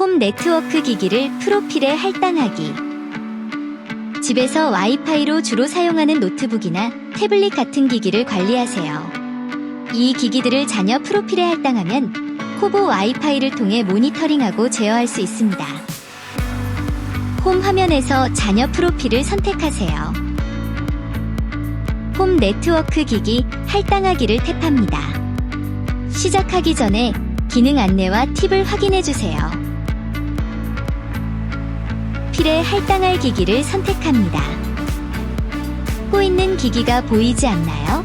홈 네트워크 기기를 프로필에 할당하기. 집에서 와이파이로 주로 사용하는 노트북이나 태블릿 같은 기기를 관리하세요. 이 기기들을 자녀 프로필에 할당하면 코보 와이파이를 통해 모니터링하고 제어할 수 있습니다. 홈 화면에서 자녀 프로필을 선택하세요. 홈 네트워크 기기 할당하기를 탭합니다. 시작하기 전에 기능 안내와 팁을 확인해 주세요. 필에 할당할 기기를 선택합니다. 있는 기기가 보이지 않나요?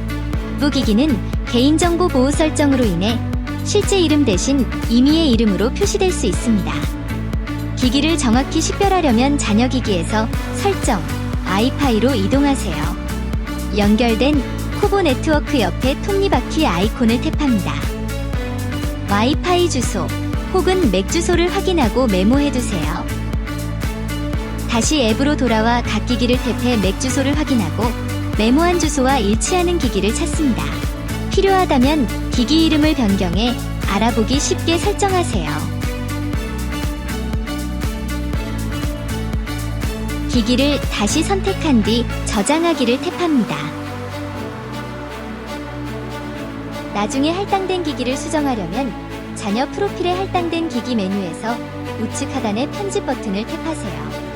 부 기기는 개인정보 보호 설정으로 인해 실제 이름 대신 임의의 이름으로 표시될 수 있습니다. 기기를 정확히 식별하려면 자녀 기기에서 설정, 와이파이로 이동하세요. 연결된 코보 네트워크 옆에 톱니바퀴 아이콘을 탭합니다. 와이파이 주소 혹은 맥 주소를 확인하고 메모해두세요. 다시 앱으로 돌아와 각 기기를 탭해 맥 주소를 확인하고 메모한 주소와 일치하는 기기를 찾습니다. 필요하다면 기기 이름을 변경해 알아보기 쉽게 설정하세요. 기기를 다시 선택한 뒤 저장하기를 탭합니다. 나중에 할당된 기기를 수정하려면 자녀 프로필에 할당된 기기 메뉴에서 우측 하단의 편집 버튼을 탭하세요.